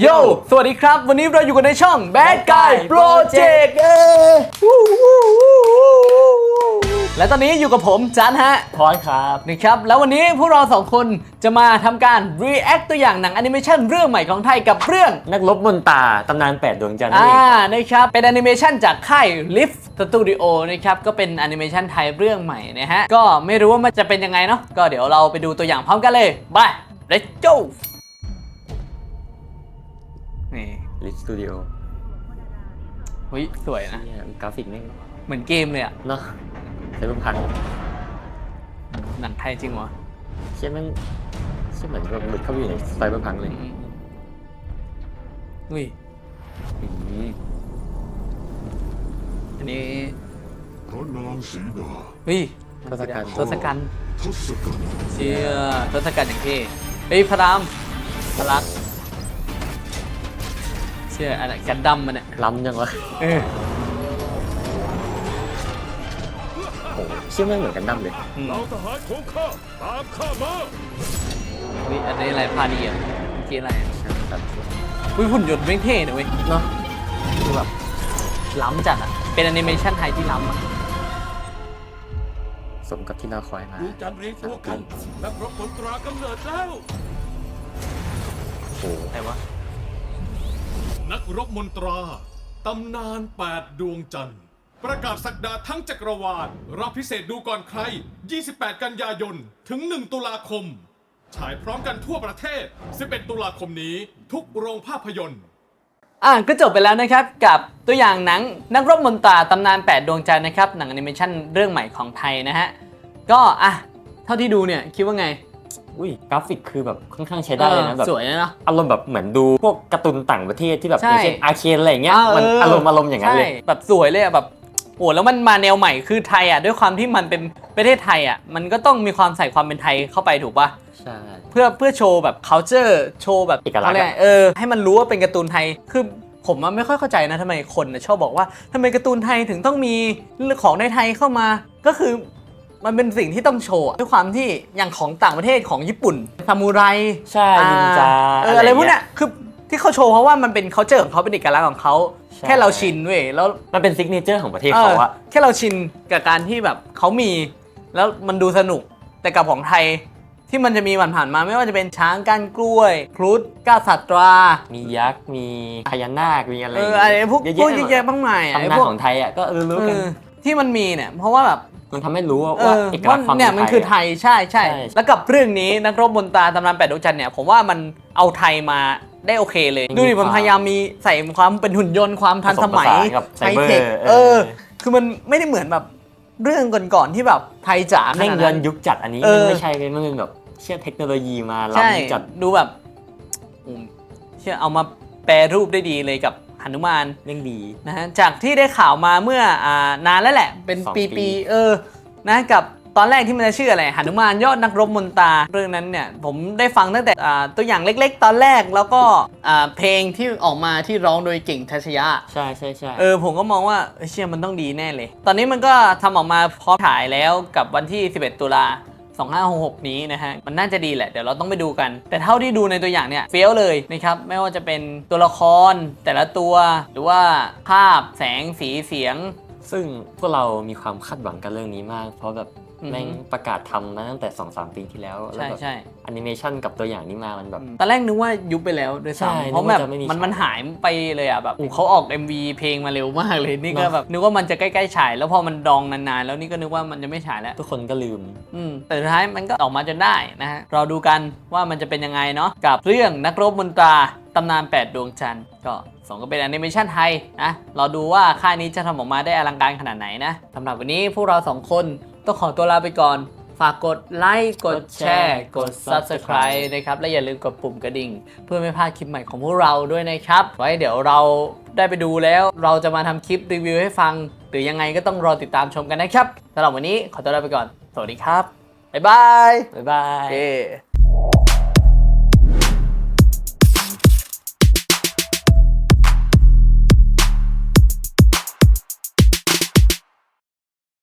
โย สวัสดีครับ วันนี้เราอยู่กันในช่อง Bad Guy Project เอ้ยและตอนนี้อยู่กับผมจันฮะพอยครับนะครับ แล้ววันนี้พวกเราสองคนจะมาทำการ react ตัวอย่างหนังแอนิเมชันเรื่องใหม่ของไทยกับเรื่อง นักรบมนตาตำนานแปดดวงจันทร์นั่นอ่าเองนะครับ เป็นแอนิเมชันจากค่าย Lift Studio นะครับ ก็เป็นแอนิเมชันไทยเรื่องใหม่นะฮะ ก็ไม่รู้ว่ามันจะเป็นยังไงเนาะ ก็เดี๋ยวเราไปดูตัวอย่างพร้อมกันเลยบาย let's go ลิสตูดิโอเฮ้ยสวยนะเนี่ยกราฟิกนี่เหมือนเกมเลยอะเนาะใช้เพิ่งพังหนังไทยจริงวะเชื่อมันเชื่อเหมือนแบบหลุดเข้าไปอยู่ในไซเบอร์พังเลยอืมอุ้ยอืมอันนี้พระนางสีดาเฮ้ยทศกัณฐ์ทศกัณฐ์ทศกัณฐ์เชี่ยทศกัณฐ์อย่างเท่เฮ้ยพระรามพระลักษณ์เชี่ยอะไรกันดั้มมันเนี่ยล้ำยังวะเออโอ้โหเชื่อไม่เหมือนกันดั้มเลย อืมเราทหารของข้าตามข้ามาเฮ้ยอันนี้อะไรพาดีอะเมื่อกี้อะไรอะครับอุ้ยหุ่นยนต์ไม่งเท่นะเว้ยเนาะคือแบบล้ำจัดอะ เป็นแอนิเมชันไทยที่ล้ำอะสมกับที่เราคอยมาดวงจันทร์เรียงตัวกันนักรบมนตรากำเนิดแล้ว โอ้โห อะไรวะนัก รบมนตราตำนานแปดดวงจันทร์ ประกาศสักดาทั้งจักรวาลรับพิเศษดูก่อนใคร 28 กันยายน ถึง 1 ตุลาคม ฉายพร้อมกันทั่วประเทศ 11 ตุลาคมนี้ ทุกโรงภาพยนตร์ อะก็จบไปแล้วนะครับกับตัวอย่างหนังนักรบมนตราตำนาน 8 ดวงจันทร์นะครับหนังแอนิเมชันเรื่องใหม่ของไทยนะฮะ ก็อะเท่าที่ดูเนี่ยคิดว่าไง อุ้ยกราฟิกคือแบบค่อนข้างใช้ได้เลยนะอแบอบสวยนะเนาะอารมณ์แบบเหมือนดูพวกการ์ตูนต่างประเทศที่แบบใช่อย่างเช่นอาร์เคนอะไรอย่างเงี้ยอ่ามันเออออารมณ์อารมณ์อย่างนั้นเลยใช่แบบสวยเลยอะแบบโอ้แล้วมันมาแนวใหม่คือไทยอะด้วยความที่มันเป็นประเทศไทยอะมันก็ต้องมีความใส่ความเป็นไทยเข้าไปถูกป่ะใช่เพื่อเพื่อโชว์แบบ culture โชว์แบบเอกลักษณ์อะขารียไงเออให้มันรู้ว่าเป็นการ์ตูนไทยคือผมอะไม่ค่อยเข้าใจนะทำไมคนน่ะชอบบอกว่าทำไมการ์ตูนไทยถึงต้องมีเรื่องของในไทยเข้ามา ก็คือ มันเป็นสิ่งที่ต้องโชว์อะด้วยความที่อย่างของต่างประเทศของญี่ปุ่นซามูไรใช่นินจาเอออะไรพวกเนี้ยคือที่เขาโชว์เพราะว่ามันเป็น culture ของเขาเป็นเอกลักษณ์ของเขาใช่ แค่เราชินเว้ยแล้วมันเป็นซิกเนเจอร์ของประเทศเขาอะออแค่เราชินกับการที่แบบเขามี แล้วมันดูสนุกแต่กับของไทยที่มันจะมีผ่านๆมาไม่ว่าจะเป็นช้างก้านกล้วยครุฑก้าวสัตรา มียักษ์มีพญานาคมีอะไรเอออะไรพวกเยอะพวกแยะเยอะแยะมากมายอะตำไอ้นานพวกของไทยอะก็เออรู้เอกันอที่มันมีเนี่ยเพราะว่าแบบ มันทำให้รู้ว่าเอว่าอเอกลัว่ากษณ์ความเนี่ยมันคือไทยใช่ใช่ใช่ แล้วกับเรื่องนี้นักรบบนตาตำนานแปดดวงจันทร์เนี่ยผมว่ามันเอาไทยมาได้โอเคเลย ดูดิมันพยายามมีใส่ความเป็นหุ่นยนต์ความทันสมัยผสผสานกับไซไฮเบอเทคร์เออ คือมันไม่ได้เหมือนแบบเรื่องก่อนๆที่แบบไทยจ๋าขเร่งนาดเยินั้นน ยุคจัดอันนี้เออ มันไม่ใช่เลยมันเป็นแบบเชื่อเทคโนโลยีมาใช่ล้ำจัด ดูแบบอืมเชื่อเอามาแปรรูปได้ดีเลยกับ หนุมานเร่งดีนะฮะจากที่ได้ข่าวมาเมื่ออ่านานแล้วแหละ เป็นสองปี ปีปีๆเออนะกับตอนแรกที่มันจะชื่ออะไรหนุมานยอดนักรบมนตราเรื่องนั้นเนี่ยผมได้ฟังตั้งแต่อ่าตัวอย่างเล็ก ๆ ตอนแรกแล้วก็อ่าเพลงที่ออกมาที่ร้องโดยเก่งทัชยะ ใช่ใช่ใช่เออผมก็มองว่าเอ้ยเชื่อมันต้องดีแน่เลย ตอนนี้มันก็ทำออกมาพร้อมถ่ายแล้วกับวันที่ 11 ตุลา 2566 นี้นะฮะ มันน่าจะดีแหละ เดี๋ยวเราต้องไปดูกัน แต่เท่าที่ดูในตัวอย่างเนี่ย เฟี้ยวเลยนะครับ ไม่ว่าจะเป็นตัวละคร แต่ละตัว หรือว่าภาพ แสง สี เสียง ซึ่งพวกเรามีความคาดหวังกับเรื่องนี้มาก เพราะแบบ แม่งประกาศทำมาตั้งแต่2-3ปีที่แล้วแล้วใช่แบบใช่แอนิเมชันกับตัวอย่างนี้มามันแบบ ตอนแรกนึกว่ายุบไปแล้วด้วยใช่ซ้ำเพราะแบบนึกว่าจะไม่มีมันฉายมันหายไปเลยอะแบบโอ้เขาออก MV เพลงมาเร็วมากเลยนี่ก็เนอะ แบบนึกว่ามันจะใกล้ๆฉายแล้วพอมันดองนานๆ แล้วนี่ก็นึกว่ามันจะไม่ฉายแล้ว ทุกคนก็ลืม อืมแต่สุดท้ายมันก็ออกมาจนได้นะฮะรอดูกันว่ามันจะเป็นยังไงเนาะกับเรื่องนักรบมนตราตำนาน 8 ดวงจันทร์ก็สองก็เป็นแอนิเมชันไทยนะรอดูว่าค่ายนี้จะทำออกมาได้อลังการขนาดไหนนะสำหรับวันนี้พวกเราสองคน ต้องขอตัวลาไปก่อน ฝากกดไลค์กดแชร์ กด Subscribe นะครับ และอย่าลืมกดปุ่มกระดิ่ง เพื่อไม่พลาดคลิปใหม่ของพวกเราด้วยนะครับ ไว้เดี๋ยวเราได้ไปดูแล้ว เราจะมาทำคลิปรีวิวให้ฟัง หรือยังไงก็ต้องรอติดตามชมกันนะครับสำหรับวันนี้ขอตัวลาไปก่อน สวัสดีครับบ๊ายบายบ๊ายบายเย้